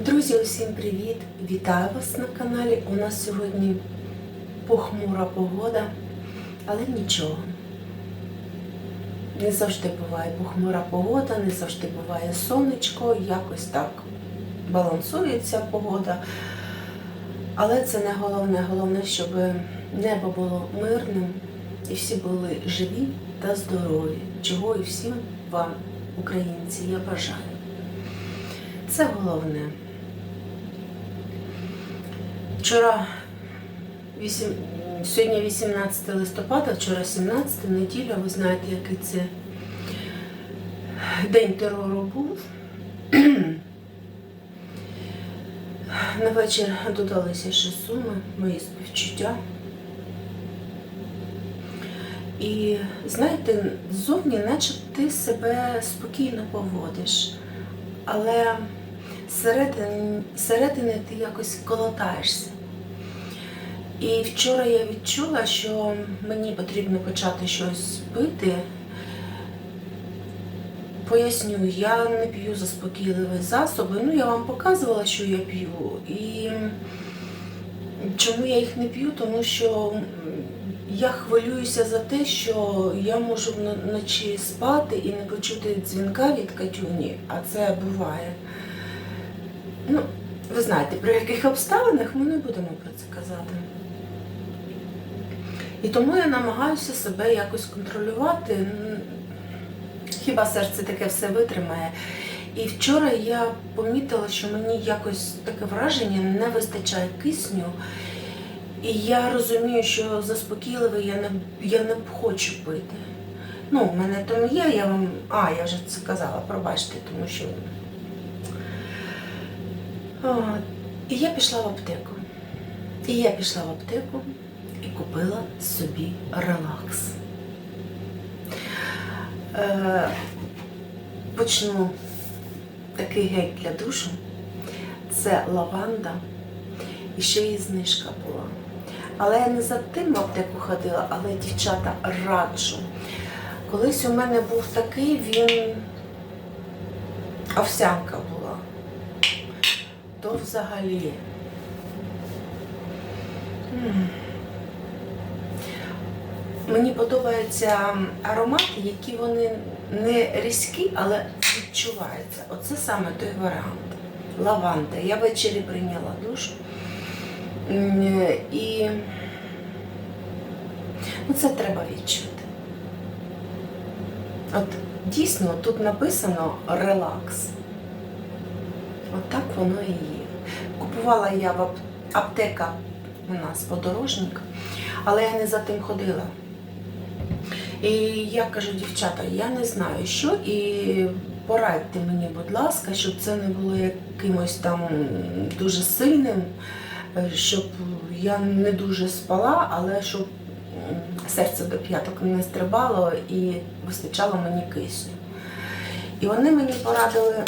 Друзі, усім привіт! Вітаю вас на каналі. У нас сьогодні похмура погода, але нічого. Не завжди буває похмура погода, не завжди буває сонечко, якось так балансується погода. Але це не головне. Головне, щоб небо було мирним і всі були живі та здорові, чого і всім вам, українці, я бажаю. Це головне. Вчора, 8, сьогодні 18 листопада, вчора 17 неділя, ви знаєте, який це день терору був. На вечір додалися ще суми, мої співчуття. І знаєте, ззовні, наче ти себе спокійно поводиш, але зсередини, ти якось колотаєшся. І вчора я відчула, що мені потрібно почати щось пити. Поясню, я не п'ю заспокійливі засоби. Ну, я вам показувала, що я п'ю. І чому я їх не п'ю? Тому що я хвилююся за те, що я можу вночі спати і не почути дзвінка від Катюні, а це буває. Ну, ви знаєте, при яких обставинах ми не будемо про це казати. І тому я намагаюся себе якось контролювати. Хіба серце таке все витримає. І вчора я помітила, що мені якось таке враження не вистачає кисню. І я розумію, що заспокійливе я не, я не хочу пити. Ну, в мене там є, я вам. А, я вже це казала, пробачте, тому що. От. І я пішла в аптеку. І я пішла в аптеку і купила собі релакс. Е, почну такий гель для душу. Це лаванда. І ще й знижка була. Але я не за тим в аптеку ходила, але дівчата раджу. Колись у мене був такий, він овсянка була. То взагалі. Мені подобаються аромати, які вони не різкі, але відчуваються. Оце саме той варіант. Лаванда. Я ввечері прийняла душ. І ну, це треба відчути. От дійсно тут написано релакс. От так воно і є. Купувала я в аптека у нас подорожник, але я не за тим ходила. І я кажу, дівчата, я не знаю що, і порадьте мені, будь ласка, щоб це не було якимось там дуже сильним, е, щоб я не дуже спала, але щоб серце до п'яток не стрибало і вистачало мені кисню. І вони мені порадили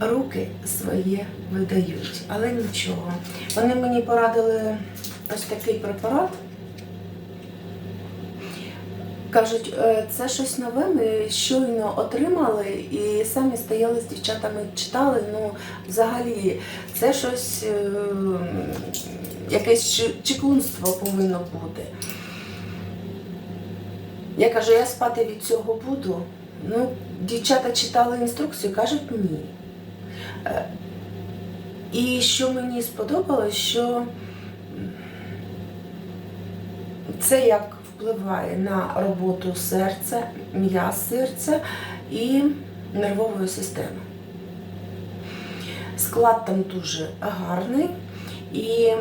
руки своє видають, але нічого. Вони мені порадили ось такий препарат. Кажуть, «Е, це щось нове, ми щойно отримали і самі стояли з дівчатами, читали. Ну, взагалі, це щось, е, якесь чеклунство повинно бути. Я кажу, я спати від цього буду. Ну, дівчата читали інструкцію, кажуть ні. Е, І що мені сподобалось, що це як впливає на роботу серця, м'яз серця і нервової системи. Склад там дуже гарний. І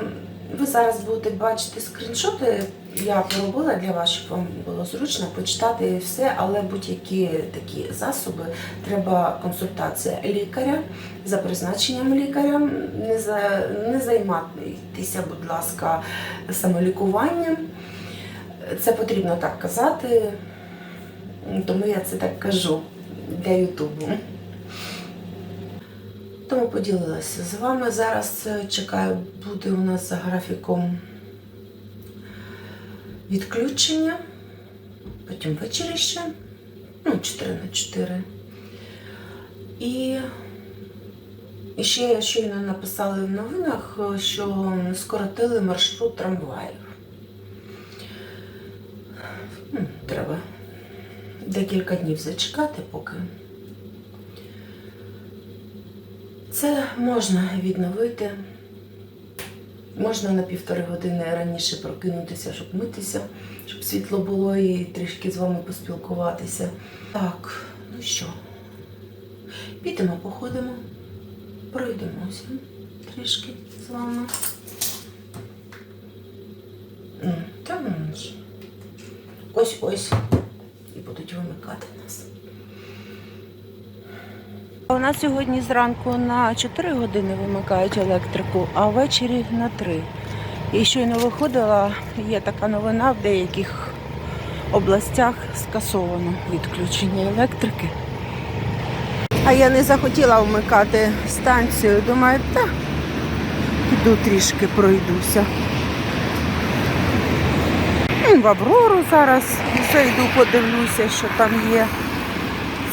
ви зараз будете бачити скріншоти. Я поробила для вас, щоб вам було зручно почитати все, але будь-які такі засоби треба консультація лікаря за призначенням лікаря. Не, за, не займайтеся, будь ласка, самолікуванням. Це потрібно так казати, тому я це так кажу для Ютубу. Тому поділилася з вами. Зараз чекаю, буде у нас за графіком відключення, потім ввечері ще, ну, 4 на 4. І, ще щойно написали в новинах, що скоротили маршрут трамваїв. М, Треба декілька днів зачекати, поки. Це можна відновити. Можна на півтори години раніше прокинутися, щоб митися, щоб світло було і трішки з вами поспілкуватися. Так, ну що, підемо, походимо, пройдемося трішки з вами. М, Та ну ж. Ось ось і будуть вимикати нас. У нас сьогодні зранку на 4 години вимикають електрику, а ввечері на 3. І щойно виходила, є така новина в деяких областях скасовано відключення електрики. А я не захотіла вмикати станцію. Думаю, та піду трішки пройдуся. В Аврору зараз зайду, подивлюся, що там є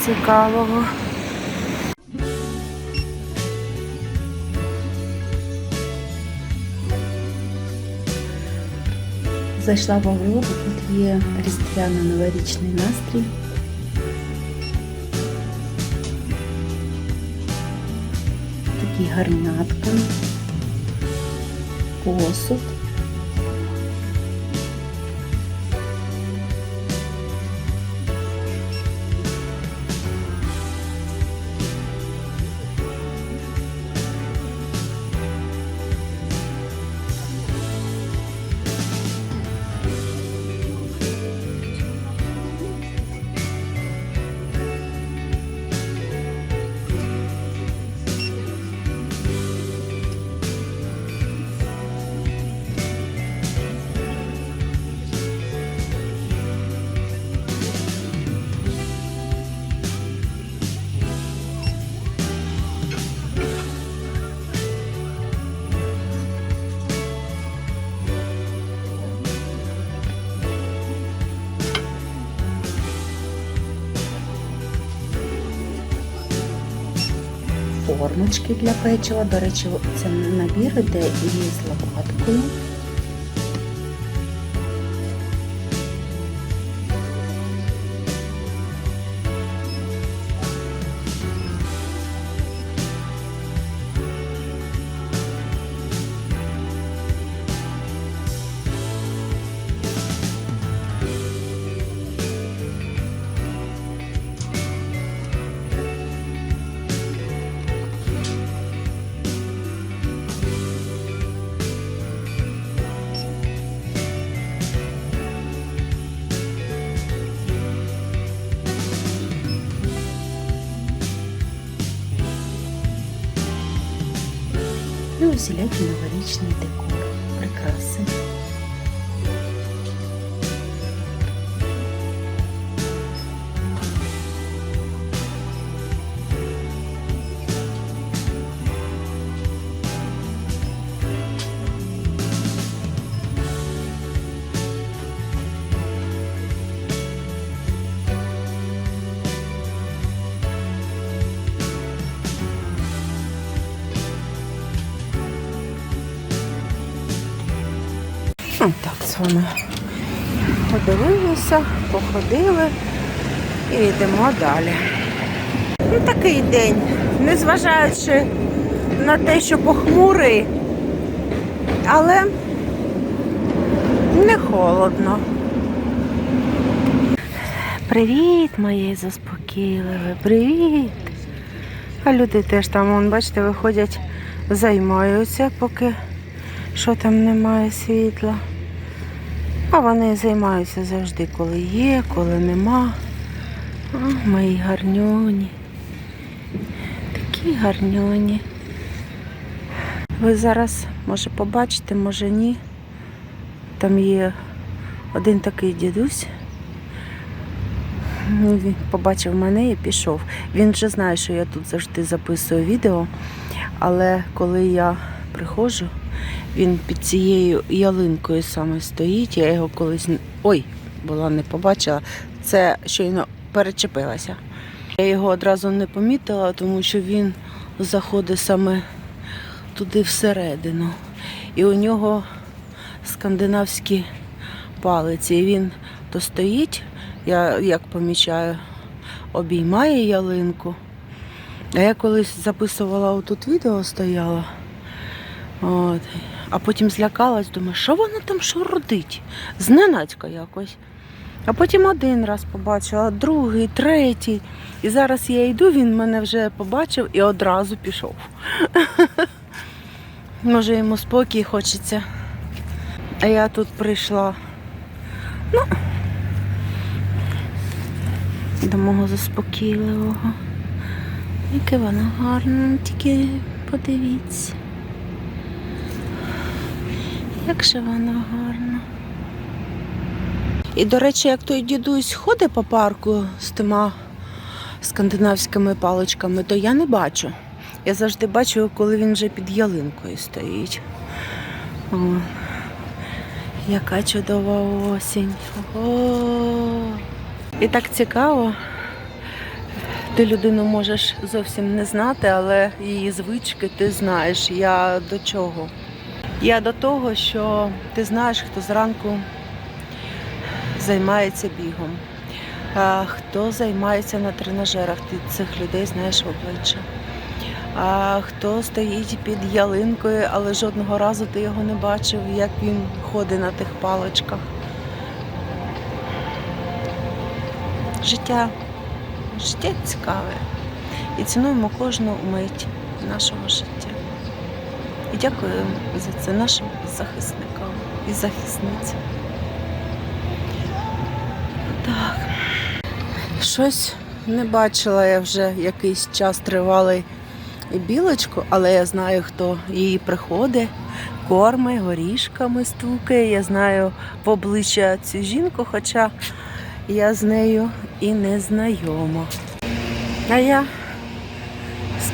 цікавого. Зайшла в Аврору, тут є різдвяно-новорічний настрій. Такі гарнятка, посуд. Формочки для печива. До речі, це набір іде із лопаткою. І усілякий новорічний декор. Так, з вами подивилися, походили і йдемо далі. Ну, такий день, незважаючи на те, що похмурий, але не холодно. Привіт, моє заспокійливе, привіт. А люди теж там, вон, бачите, виходять, займаються, поки що там немає світла. А вони займаються завжди, коли є, коли нема. О, мої гарнюні. Такі гарнюні. Ви зараз, може, побачите, може ні. Там є один такий дідусь. Ну, Він побачив мене і пішов. Він вже знає, що я тут завжди записую відео, але коли я приходжу, він під цією ялинкою саме стоїть. Я його колись ой, була не побачила. Це щойно перечепилася. Я його одразу не помітила, тому що він заходить саме туди всередину. І у нього скандинавські палиці. І він то стоїть, я як помічаю, обіймає ялинку. А я колись записувала отут відео, стояла. От. А потім злякалась, думаю, що вона там шурудить? Зненацька якось. А потім один раз побачила, другий, третій. І зараз я йду, він мене вже побачив і одразу пішов. Може йому спокій хочеться. А я тут прийшла. Ну, до мого заспокійливого. Яке воно гарне, тільки подивіться. Як же воно гарно. І, до речі, як той дідусь ходить по парку з тима скандинавськими паличками, то я не бачу. Я завжди бачу, коли він вже під ялинкою стоїть. О, яка чудова осінь. О, і так цікаво. Ти людину можеш зовсім не знати, але її звички ти знаєш. Я до чого? Я до того, що ти знаєш, хто зранку займається бігом, а хто займається на тренажерах, ти цих людей знаєш в обличчя. А хто стоїть під ялинкою, але жодного разу ти його не бачив, як він ходить на тих паличках. Життя, життя цікаве. І цінуємо кожну мить нашого життя. І дякую за це нашим захисникам і захисницям. Так. Щось не бачила я вже якийсь час тривалий білочку, але я знаю, хто її приходить, корми, горішками стукає. Я знаю в обличчя цю жінку, хоча я з нею і не знайома. А я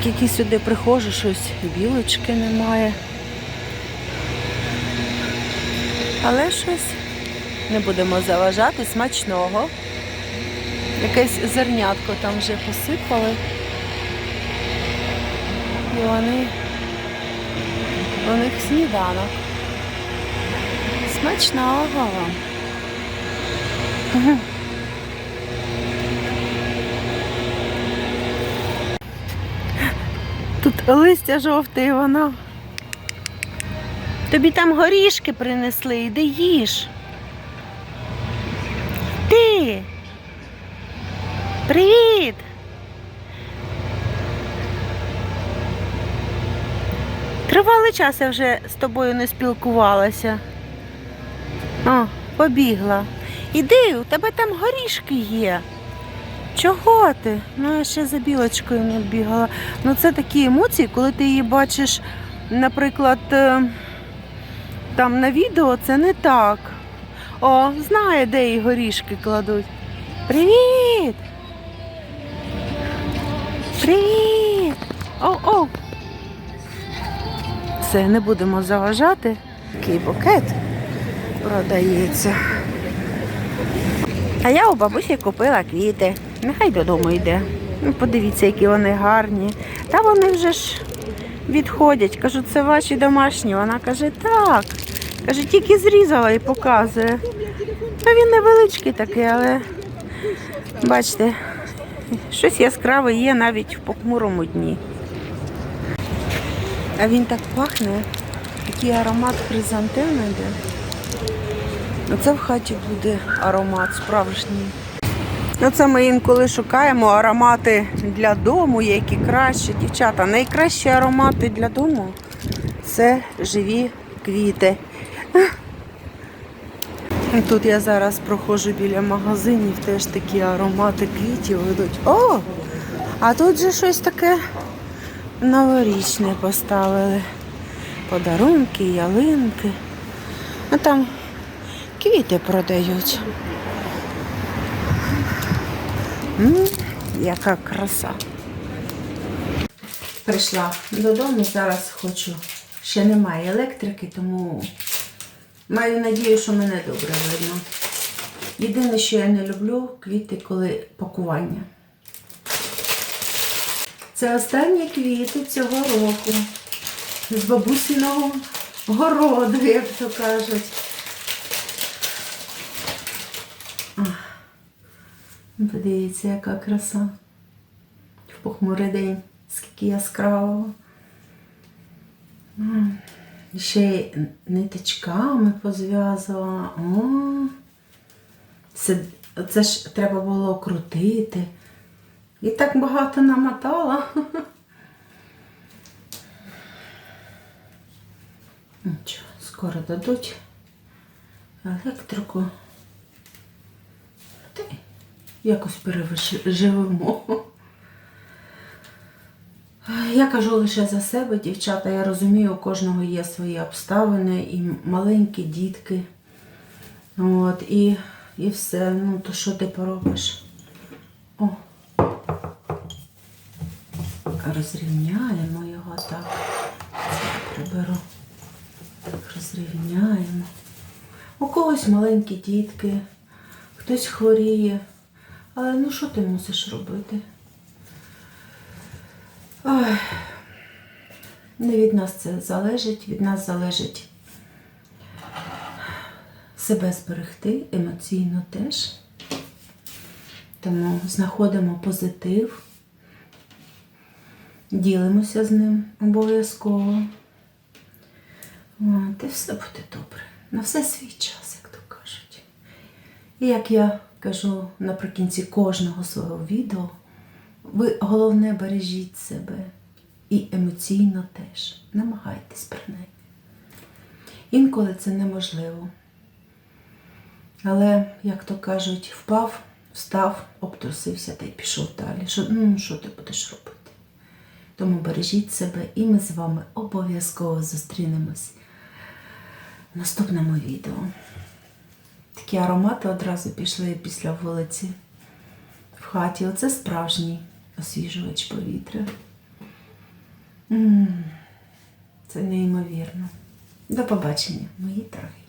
скільки сюди приходжу, щось білочки немає. Але щось не будемо заважати, смачного. Якесь зернятко там вже посипали. І вони у них сніданок. Смачного вам. листя жовте і воно. Тобі там горішки принесли, іди їж. Ти. Привіт. Тривалий час я вже з тобою не спілкувалася. О, побігла. Іди, у тебе там горішки є. Чого ти? Ну, я ще за білочкою не бігала. Ну, це такі емоції, коли ти її бачиш, наприклад, е, там на відео це не так. О, знає, де їй горішки кладуть. Привіт! Привіт! Оу-оу! Все, не будемо заважати. Такий букет продається. А я у бабусі купила квіти. Нехай додому йде. Ну, подивіться, які вони гарні. Та вони вже ж відходять. Кажу, це ваші домашні. Вона каже, так. Каже, тільки зрізала і показує. Ну, він невеличкий такий, але бачите, щось яскраве є навіть в похмурому дні. А він так пахне, такий аромат хризантеми йде. Оце в хаті буде аромат справжній. Оце ми інколи шукаємо аромати для дому, які кращі. Дівчата, найкращі аромати для дому це живі квіти. Тут я зараз проходжу біля магазинів, теж такі аромати квітів ведуть. О! А тут же щось таке новорічне поставили. Подарунки, ялинки. А там квіти продають. Яка краса. Прийшла додому, зараз хочу. Ще немає електрики, тому маю надію, що мене добре видно. Єдине, що я не люблю квіти, коли пакування. Це останні квіти цього року. З бабусиного городу, як то кажуть. Подивіться, яка краса. В похмурий день, скільки яскравого. Ще й ниточками позв'язувала. Це, це ж треба було крутити. І так багато намотала. Нічого, скоро дадуть електрику. Якось переживемо. Я кажу лише за себе, дівчата. Я розумію, у кожного є свої обставини і маленькі дітки. От, і, і все. Ну, то що ти поробиш? О. Розрівняємо його так. Приберу. Розрівняємо. У когось маленькі дітки, хтось хворіє. Але ну що ти мусиш робити? Ой. Не від нас це залежить, від нас залежить себе зберегти, емоційно теж. Тому знаходимо позитив, ділимося з ним обов'язково. От, і все буде добре. На все свій час, як то кажуть. І як я кажу наприкінці кожного свого відео, ви головне бережіть себе і емоційно теж. Намагайтесь принаймні. Інколи це неможливо. Але, як то кажуть, впав, встав, обтрусився та й пішов далі. Що, ну, що ти будеш робити? Тому бережіть себе і ми з вами обов'язково зустрінемось в наступному відео. Такі аромати одразу пішли після вулиці в хаті. Оце справжній освіжувач повітря. М, Це неймовірно. До побачення, мої дорогі.